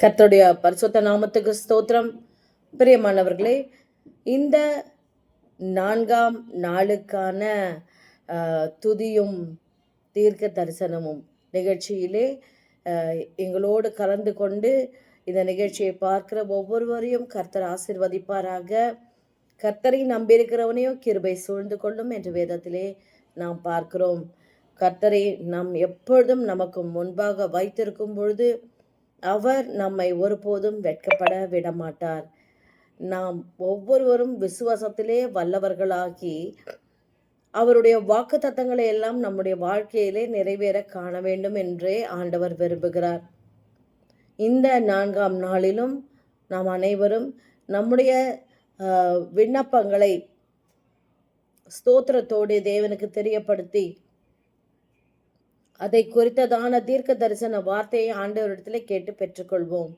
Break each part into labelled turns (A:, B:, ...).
A: கர்த்தருடைய பரிசுத்த நாமத்துக்கு ஸ்தோத்திரம். பிரியமானவர்களே இந்த நான்காம் நாளுக்கான துதியும் தீர்க்க தரிசனமும் நிகழ்ச்சியிலே எங்களோடு கலந்து கொண்டு இந்த நிகழ்ச்சியை பார்க்கிற ஒவ்வொருவரையும் கர்த்தர் ஆசீர்வதிப்பாராக. கர்த்தரை நம்பியிருக்கிறவனையும் கிருபை சூழ்ந்து கொள்ளும் என்ற வேதத்திலே நாம் பார்க்கிறோம். கர்த்தரை நாம் எப்பொழுதும் நமக்கு முன்பாக வைத்திருக்கும் பொழுது அவர் நம்மை ஒருபோதும் வெட்கப்பட விடமாட்டார். நாம் ஒவ்வொருவரும் விசுவாசத்திலே வல்லவர்களாகி அவருடைய வாக்கு தத்தங்களை எல்லாம் நம்முடைய வாழ்க்கையிலே நிறைவேற காண வேண்டும் என்றே ஆண்டவர் விரும்புகிறார். இந்த நான்காம் நாளிலும் நாம் அனைவரும் நம்முடைய விண்ணப்பங்களை ஸ்தோத்திரத்தோடு தேவனுக்கு தெரியப்படுத்தி அதை குறித்ததான தீர்க்க தரிசன வார்த்தையை ஆண்டவரிடத்தில் கேட்டு பெற்றுக்கொள்வோம்.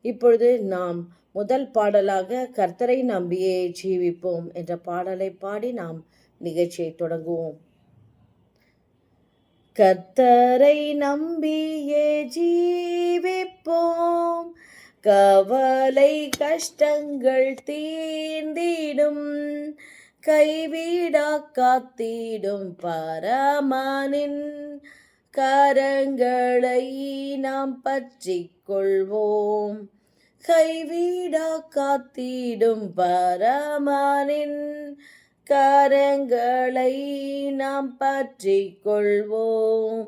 A: இப்பொழுது நாம் முதல் பாடலாக கர்த்தரை நம்பியே ஜீவிப்போம் என்ற பாடலை பாடி நாம் நிகழ்ச்சியை தொடங்குவோம். கர்த்தரை நம்பியே ஜீவிப்போம். கவலை கஷ்டங்கள் தீர்ந்திடும். கைவிடா காத்திடும் பரமானின் கரங்களை நாம் பற்றிக் கொள்வோம் கைவிடா காத்திடும் பரமானின் கரங்களை நாம் பற்றிக் கொள்வோம்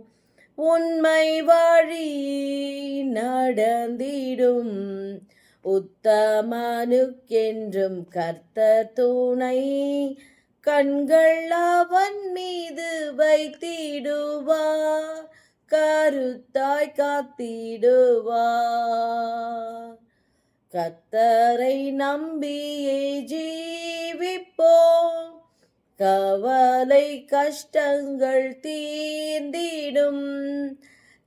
A: உண்மை வழி நடந்திடும். உத்தமனுக்கென்றும் கர்த்த துணை கண்கள் அவன் மீது வைத்திடுவா கருத்தாய் காத்திடுவா கத்தரை நம்பியே ஜீவிப்போம் கவலை கஷ்டங்கள் தீர்ந்திடும்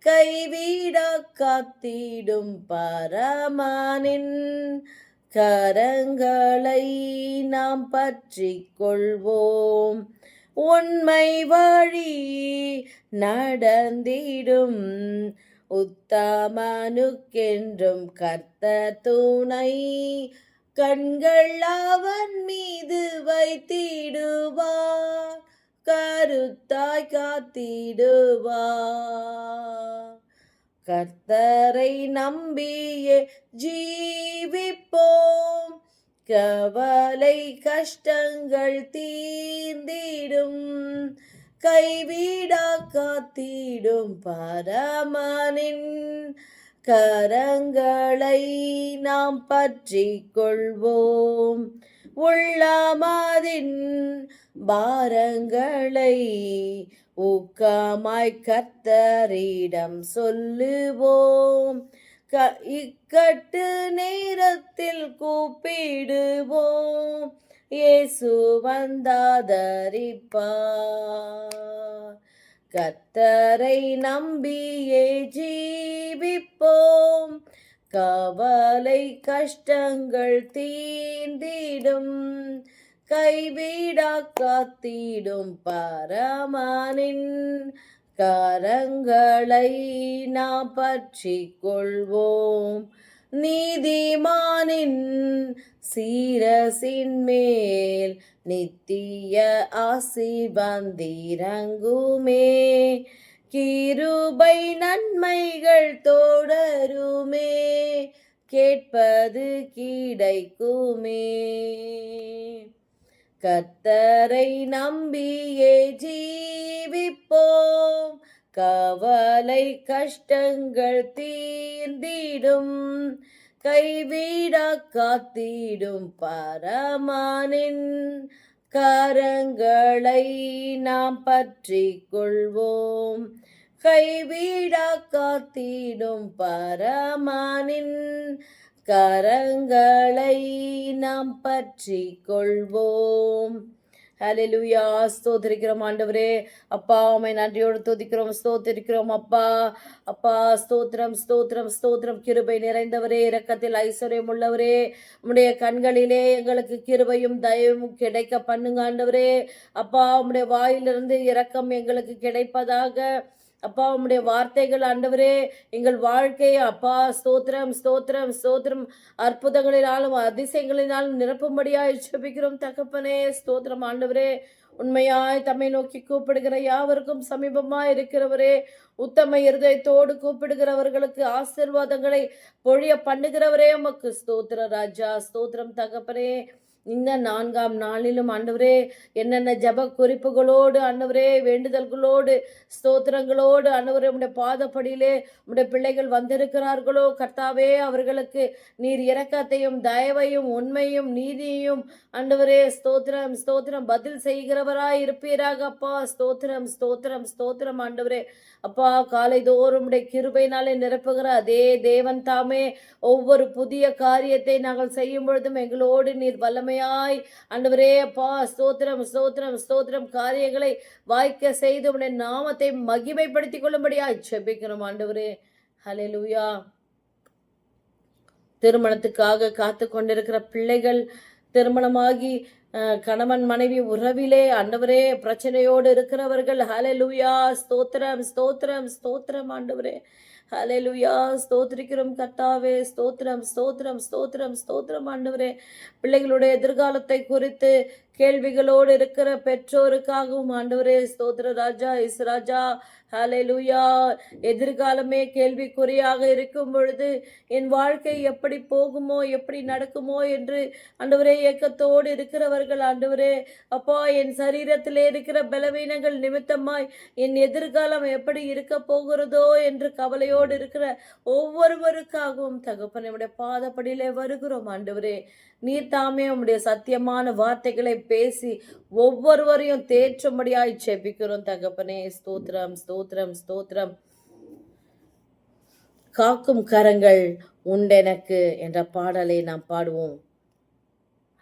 A: கைவிட காத்திடும் பரமானின் கரங்களை நாம் பற்றிக் கொள்வோம். உண்மை வழி நடந்திடும். உத்தமனுக்கென்றும் கர்த்த துணை. கண்கள் அவன் மீது வைத்திடுவார். கருத்தாய் காத்திடுவார். கர்த்தரை நம்பியே ஜீவிப்போம். கவலை கஷ்டங்கள் தீர்ந்திடும். கைவிடா காத்திடும் பரமனின் கரங்களை நாம் பற்றிக் கொள்வோம். உள்ளமாதின் பாரங்களை ஊக்கமாய் கத்தரிடம் சொல்லுவோம். க இக்கட்டு நேரத்தில் கூப்பிடுவோம். இயேசு வந்தாதரிப்பா கத்தரை நம்பியே ஜீவிப்போம். கவலை கஷ்டங்கள் தீந்திடும் கைவிடா காத்திடும் பரமானின் கரங்களை நாம் பற்றி கொள்வோம் நீதிமானின் சீரசின் மேல் நித்திய ஆசி வந்திறங்குமே கீருபை நன்மைகள் தோடருமே கேட்பது கிடைக்குமே. கத்தரை நம்பியே ஜீவிப்போம் கவலை கஷ்டங்கள் தீர்ந்திடும் கைவிடா காத்திடும் பரமானின் கரங்களை நாம் பற்றி கொள்வோம். கைவிடா காத்திடும் பரமானின் கரங்களை நாம் பற்றி கொள்வோம். ஹalleluya ஸ்தோத்திரிக்கிறோம் ஆண்டவரே. அப்பா உமை நன்றியோடு துதிக்கிறோம் ஸ்தோத்திரிக்கிறோம் அப்பா. அப்பா ஸ்தோத்திரம் ஸ்தோத்திரம் ஸ்தோத்திரம். கிருபை நிறைந்தவரே இரக்கத்தில் ஐஸ்வர்யம் உள்ளவரே. உம்முடைய கண்களிலே எங்களுக்கு கிருபையும் தயவும் கிடைக்க பண்ணுங்க ஆண்டவரே. அப்பா உம்முடைய வாயிலிருந்து இரக்கம் எங்களுக்கு கிடைப்பதாக அப்பா உம்முடைய வார்த்தைகள் ஆண்டவரே எங்கள் வாழ்க்கையை அப்பா ஸ்தோத்திரம் ஸ்தோத்திரம் ஸ்தோத்திரம். அற்புதங்களினாலும் அதிசயங்களினாலும் நிரப்பும்படியாய் ஜெபிக்கிறோம் தகப்பனே ஸ்தோத்திரம் ஆண்டவரே. உண்மையாய் தம்மை நோக்கி கூப்பிடுகிற யாவருக்கும் சமீபமாக இருக்கிறவரே உத்தம இருதயத்தோடு கூப்பிடுகிறவர்களுக்கு ஆசீர்வாதங்களை பொழிய பண்ணுகிறவரே உமக்கு ஸ்தோத்திர ராஜா ஸ்தோத்திரம் தகப்பனே. இந்த நான்காம் நாளிலும் ஆண்டவரே என்னென்ன ஜப குறிப்புகளோடு ஆண்டவரே வேண்டுதல்களோடு ஸ்தோத்திரங்களோடு ஆண்டவரே உடைய பாதப்படியிலே உடைய பிள்ளைகள் வந்திருக்கிறார்களோ கர்த்தாவே அவர்களுக்கு நீர் இரக்கத்தையும் தயவையும் உண்மையும் நீதியையும் ஆண்டவரே ஸ்தோத்திரம் ஸ்தோத்திரம் பதில் செய்கிறவராய் இருப்பீராக அப்பா. ஸ்தோத்திரம் ஸ்தோத்திரம் ஸ்தோத்திரம் ஆண்டவரே. அப்பா காலை தோறும் உடைய கிருபையினாலே நிரப்புகிற அதே தேவன் தாமே. ஒவ்வொரு புதிய காரியத்தை நாங்கள் செய்யும் பொழுதும் எங்களோடு நீர் கிருபையாய் ஆண்டவரே அப்பா ஸ்தோத்திரம் ஸ்தோத்திரம் ஸ்தோத்திரம். காரியங்களை வாய்க்க செய்து உடைய நாமத்தை மகிமைப்படுத்திக் கொள்ளும்படியாய் செபிக்கிறோம் ஆண்டவரே. ஹலே லூயா திருமணத்துக்காக காத்து கொண்டிருக்கிற பிள்ளைகள் திருமணமாகி கணவன் மனைவி உறவிலே ஆண்டவரே பிரச்சனையோடு இருக்கிறவர்கள். ஹலே லூயா ஸ்தோத்திரம் ஸ்தோத்திரம் ஸ்தோத்திரம் ஆண்டவரே. ஹலெலுயா ஸ்தோத்திரிக்கிறோம் கத்தாவே ஸ்தோத்திரம் ஸ்தோத்திரம் ஸ்தோத்திரம் ஸ்தோத்திரம் ஆண்டவரே. பிள்ளைகளுடைய எதிர்காலத்தை குறித்து கேள்விகளோடு இருக்கிற பெற்றோருக்காகவும் ஆண்டவரே ஸ்தோத்திர ராஜா இஸ் ராஜா ஹalleluya. எதிர்காலமே கேள்விக்குறியாக இருக்கும் பொழுது என் வாழ்க்கை எப்படி போகுமோ எப்படி நடக்குமோ என்று ஆண்டவரே இயக்கத்தோடு இருக்கிறவர்கள் ஆண்டவரே அப்பா என் சரீரத்திலே இருக்கிற பலவீனங்கள் நிமித்தமாய் என் எதிர்காலம் எப்படி இருக்க போகிறதோ என்று கவலையோடு இருக்கிற ஒவ்வொருவருக்காகவும் தகப்பன் நம்முடைய பாதப்படியிலே வருகிறோம் ஆண்டவரே. நீர் தாமே உம்முடைய சத்தியமான வார்த்தைகளை பேசி ஒவ்வொருவரையும் தேற்றும்படியாய் செபிக்கிறோம் தகப்பனே. ஸ்தோத்திரம் ஸ்தோத்திரம் ஸ்தோத்திரம். காக்கும் கரங்கள் உண்டெனக்கு என்ற பாடலை நாம் பாடுவோம்.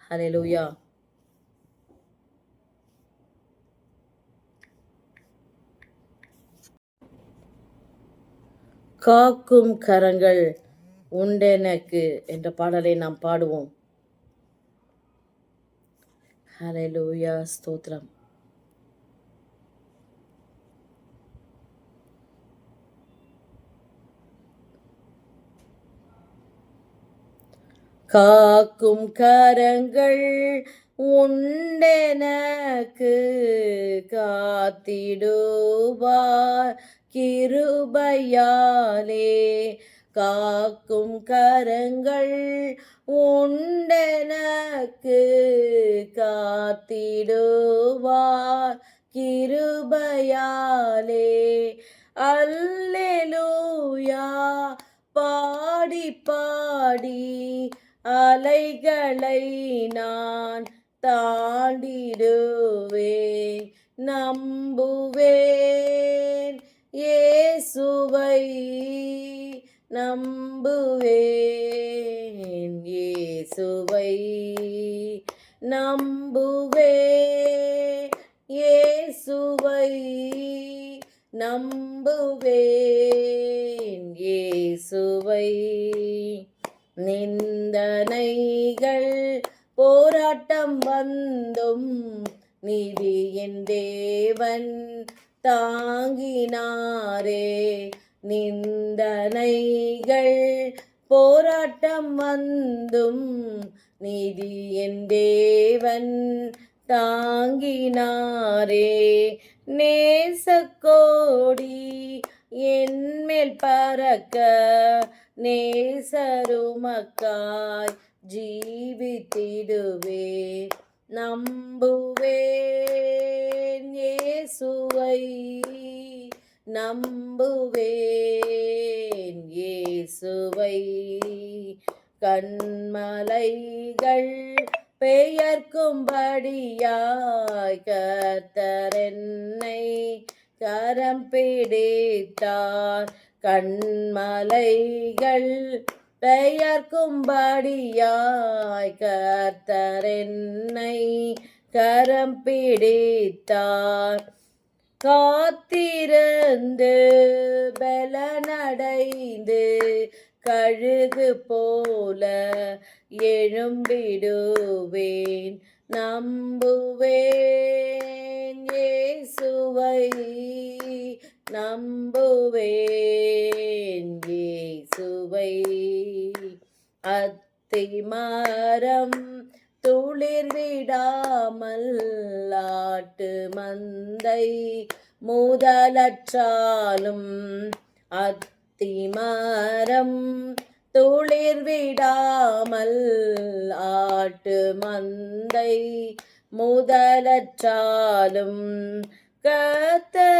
A: ஹalleluya காக்கும் கரங்கள் உண்டெனக்கு என்ற பாடலை நாம் பாடுவோம். ஹலலூயா ஸ்தோத்ரம் காக்கும் கரங்கள் உண்டெனக்கு காத்திடுவார் கிருபையாலே. காக்கும் கரங்கள் உண்டனக்கு காத்திடுவார் கிருபையாலே. அல்லேலூயா. பாடி பாடி அலைகளை நான் தாண்டிடுவேன் நம்புவேன். இயேசுவை நம்புவேன். இயேசுவை நம்புவே. இயேசுவை நம்புவேன் இயேசுவை நிந்தனைகள் போராட்டம் வந்தும் நீதி என் தேவன் தாங்கினாரே. நிந்தனைகள் போராட்டம் வந்தும் நீதி என் தேவன் தாங்கினாரே. நேசக்கோடி என்மேல் பறக்க நேசருமக்காய் ஜீவித்திடுவே. நம்புவேன் இயேசுவை. நம்புவேன் இயேசுவை. கண்மலைகள் பெயர்க்கும்படியாய் கர்த்தரென்னை கரம் பிடித்தார். கண்மலைகள் பெயர்க்கும்படியாய் கர்த்தரென்னை கரம் பிடித்தார். காத்திருந்து பலனடைந்து கழுகு போல எழும்பிடுவேன். நம்புவேன் ஏசுவை நம்புவேன் இயேசுவை. அத்திமரம் துளிர் விடாமல் ஆட்டு மந்தை முதலற்றாலும் அத்திமரம். துளிர் விடாமல் ஆட்டு மந்தை முதலற்றாலும் கத்த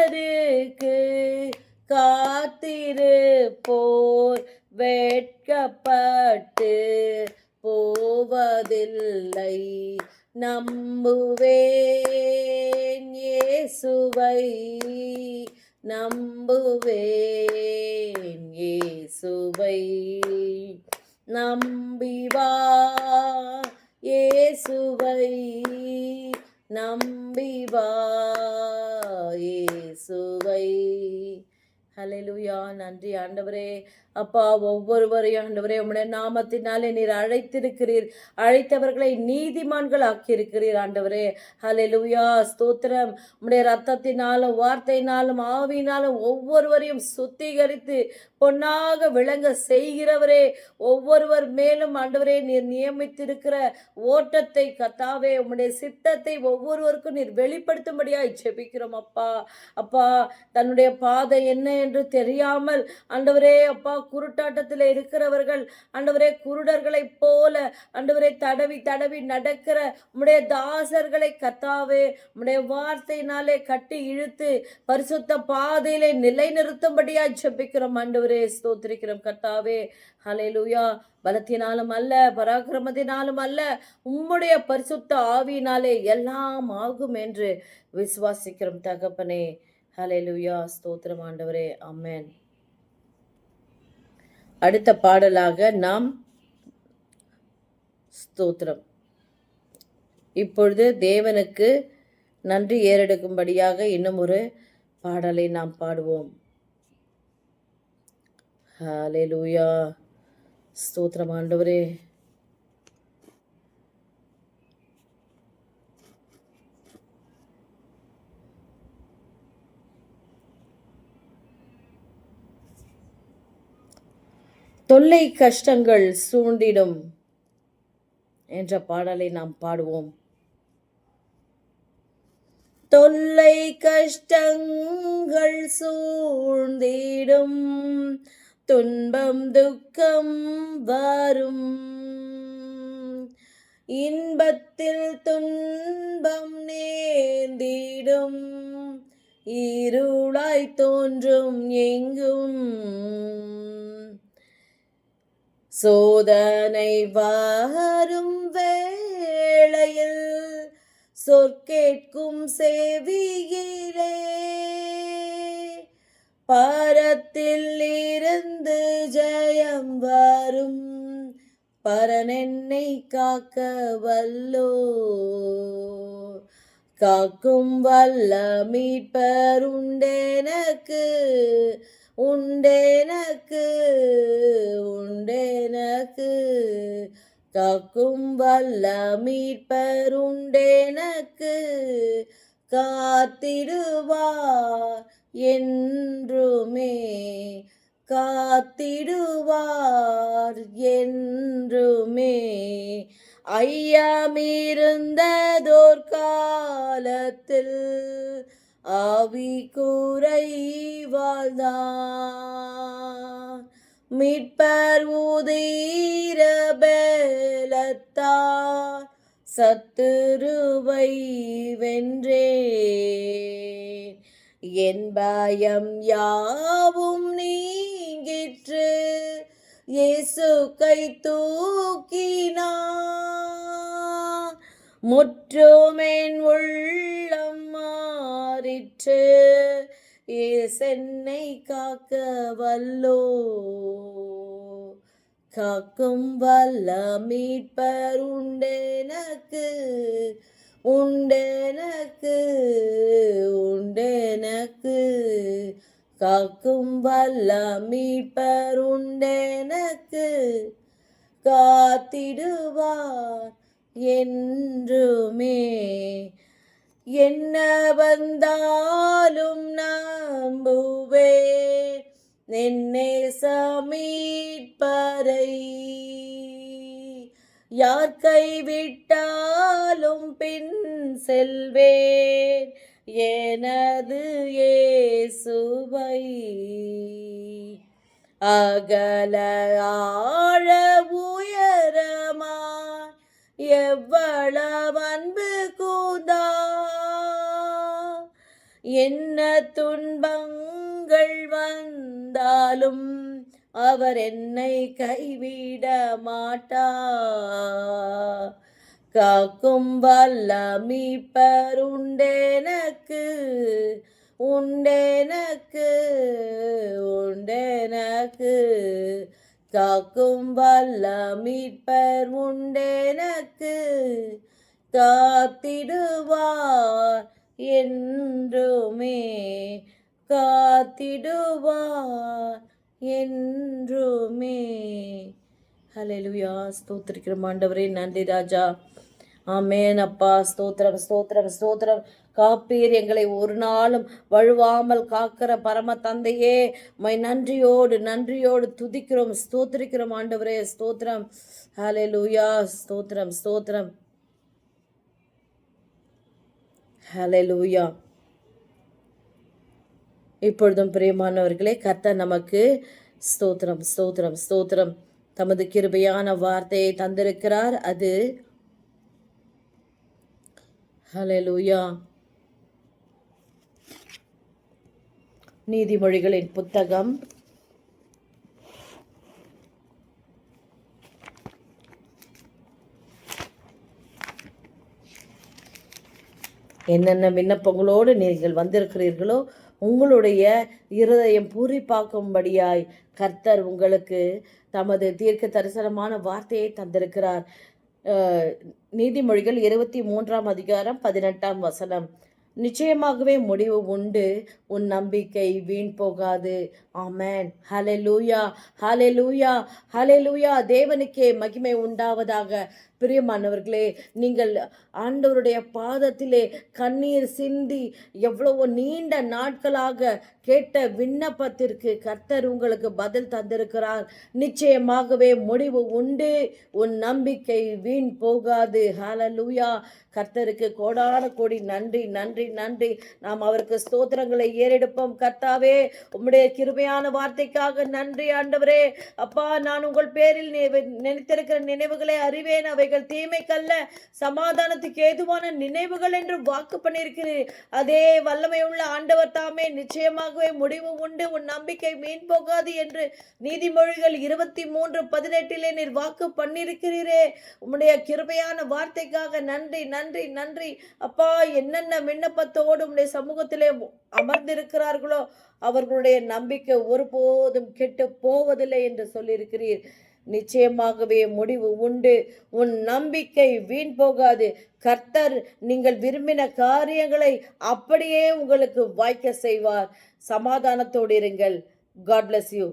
A: அப்பா ஒவ்வொருவரையும் ஆண்டவரே உம்முடைய நாமத்தினாலே நீர் அழைத்திருக்கிறீர். அழைத்தவர்களை நீதிமான்கள் ஆக்கியிருக்கிறீர் ஆண்டவரே. ஹalleluya ஸ்தோத்திரம். உம்முடைய ரத்தத்தினாலும் வார்த்தையினாலும் ஆவியினாலும் ஒவ்வொருவரையும் சுத்திகரித்து பொன்னாக விளங்க செய்கிறவரே ஒவ்வொருவர் மேலும் ஆண்டவரே நீர் நியமித்திருக்கிற ஓட்டத்தை கத்தாவே உம்முடைய சித்தத்தை ஒவ்வொருவருக்கும் நீர் வெளிப்படுத்தும்படியாய் ஜெபிக்கிறோம் அப்பா. அப்பா தன்னுடைய பாதை என்ன என்று தெரியாமல் ஆண்டவரே அப்பா குருட்டாட்டத்தில் இருக்கிறவர்கள் ஆண்டவரே குருடர்களைப் போல ஆண்டவரே தடவி தடவி நடக்கிற உம்முடைய தாசர்களை கத்தாவே உம்முடைய வார்த்தையினாலே கட்டி இழுத்து பரிசுத்த பாதையிலே நிலைநிறுத்தும்படியாய் ஜெபிக்கிறோம் ஆண்டவரே. ஸ்தோத்திரிக்கிறோம் கர்த்தாவே. ஹலேலூயா பலத்தினாலும் அல்ல பராக்கிரமத்தினாலும் அல்ல உம்முடைய பரிசுத்த ஆவியினாலே எல்லாம் ஆகும் என்று விசுவாசிக்கிறோம் தகப்பனே. ஹலேலூயா ஸ்தோத்திரம் ஆண்டவரே. அம்மேன் அடுத்த பாடலாக நாம் ஸ்தோத்திரம். இப்பொழுது தேவனுக்கு நன்றி ஏறெடுக்கும்படியாக இன்னும் ஒரு பாடலை நாம் பாடுவோம். ஹalleluya ஸ்தோத்திரம் ஆண்டவரே தொல்லை கஷ்டங்கள் சூழ்ந்திடும் என்ற பாடலை நாம் பாடுவோம். தொல்லை கஷ்டங்கள் சூழ்ந்திடும். துன்பம் துக்கம் வரும். இன்பத்தில் துன்பம் நேர்ந்திடும். இருளாய் தோன்றும் எங்கும். சோதனை வரும் வேளையில் சொற்கேட்கும் செவியிலே. பரத்தில் இருந்து ஜெயம் வரும். பரனென்னை காக்க வல்லோ. காக்கும் வல்ல மீட்பர் உண்டேனக்கு உண்டேனக்கு உண்டெனக்கு. காக்கும் வல்ல மீட்பர் உண்டெனக்கு காத்திடுவார். என்றுமே காத்திடுவார் என்றுமே. ஐயமிருந்ததோர் காலத்தில் ஆவி குறைவாழ்தான் மீட்பர் உதீர பேலத்தார் சத்துருவை வென்றே என் பயம் யாவும் நீங்கிற்று. இயேசு கை தூக்கினார். முற்றுமென் உள்ளம் மாறிற்று. சென்னை காக்க வல்லோ? காக்கும் வல்ல மீட்பருண்டெனக்கு உண்டெனக்கு உண்டெனக்கு. காக்கும் வல்ல மீட்பர் உண்டெனக்கு. காத்திடுவார் என்றுமே. என்ன வந்தாலும் நம்புவே நின்னே சமீட்பரை. யார் கைவிட்டாலும் பின் செல்வேன். எனது ஏசுவை அகல ஆழ உயரமா எவ்வளவு அன்பு கூதா என்ன துன்பங்கள் வந்தாலும் அவர் என்னை கைவிட மாட்டா. காக்கும் வல்லமிப்பர் பருண்டேனக்கு உண்டேனக்கு உண்டேனக்கு. காக்கும் வல்லமிப்பர் உண்டெனக்கு காத்திடுவார் என்றுமே காத்திடுவார் என்றுமே. ஹலெலுயா ஸ்தோத்திரிக்கிறோம் ஆண்டவரே நன்றி ராஜா. ஆமேன் அப்பா. ஸ்தோத்திரம் ஸ்தோத்திரம் ஸ்தோத்திரம். காப்பீர் எங்களை ஒரு நாளும் வழுவாமல் காக்கிற பரம தந்தையே. மை நன்றியோடு நன்றியோடு துதிக்கிறோம் ஸ்தோத்திரிக்கிறோம் ஆண்டவரே. ஸ்தோத்திரம். ஹலே லூயா ஸ்தோத்திரம் ஸ்தோத்திரம். ஹலே லூயா இப்பொழுதும் பிரியமானவர்களே கர்த்தர் நமக்கு ஸ்தோத்திரம் ஸ்தோத்திரம் ஸ்தோத்திரம். தமது கிருபையான வார்த்தையை தந்திருக்கிறார். அது ஹalleluya. நீதிமொழிகளின் புத்தகம். என்னென்ன விண்ணப்பங்களோடு நீங்கள் வந்திருக்கிறீர்களோ உங்களுடைய இருதயம் பூரிப்பாக்கும்படியாய் கர்த்தர் உங்களுக்கு தமது தீர்க்க தரிசனமான வார்த்தையை தந்திருக்கிறார். நீதிமொழிகள் இருபத்தி மூன்றாம் அதிகாரம் பதினெட்டாம் வசனம். நிச்சயமாகவே முடிவு உண்டு. உன் நம்பிக்கை வீண் போகாது. ஆமென். லூயா ஹலே லூயா தேவனுக்கே மகிமை உண்டாவதாக பிரியமானவர்களே நீங்கள் ஆண்டவருடைய பாதத்திலே கண்ணீர் சிந்தி எவ்வளவோ நீண்ட நாட்களாக கேட்ட விண்ணப்பத்திற்கு கர்த்தர் உங்களுக்கு பதில் தந்திருக்கிறார். நிச்சயமாகவே முடிவு உண்டு. உன் நம்பிக்கை வீண் போகாது. ஹalleluya கர்த்தருக்கு கோடான கோடி நன்றி நன்றி நன்றி. நாம் அவருக்கு ஸ்தோத்திரங்களை ஏறெடுப்போம். கர்த்தாவே உம்முடைய கிருபையான வார்த்தைக்காக நன்றி ஆண்டவரே. அப்பா நான் உங்கள் பேரில் நினைத்திருக்கிற நினைவுகளை அறிவேன். அவை அவைகள் தீமைக்கல்ல சமாதானத்துக்கு ஏதுவான நினைவுகள் என்று வாக்கு பண்ணியிருக்கிறீர். அதே வல்லமை உள்ள ஆண்டவர் தாமே நிச்சயமாகவே முடிவு உண்டு. உன் நம்பிக்கை மீன் போகாது என்று நீதிமொழிகள் இருபத்தி மூன்று பதினெட்டிலே நீர் வாக்கு பண்ணியிருக்கிறீரே. உம்முடைய கிருபையான வார்த்தைக்காக நன்றி நன்றி நன்றி. அப்பா என்னென்ன விண்ணப்பத்தோடு உம்முடைய சமூகத்திலே அமர்ந்திருக்கிறார்களோ அவர்களுடைய நம்பிக்கை ஒருபோதும் கெட்டு போவதில்லை என்று சொல்லியிருக்கிறீர். நிச்சயமாகவே முடிவு உண்டு. உன் நம்பிக்கை வீண் போகாது. கர்த்தர் நீங்கள் விரும்பின காரியங்களை அப்படியே உங்களுக்கு வாய்க்க செய்வார். சமாதானத்தோடு இருங்கள். God bless you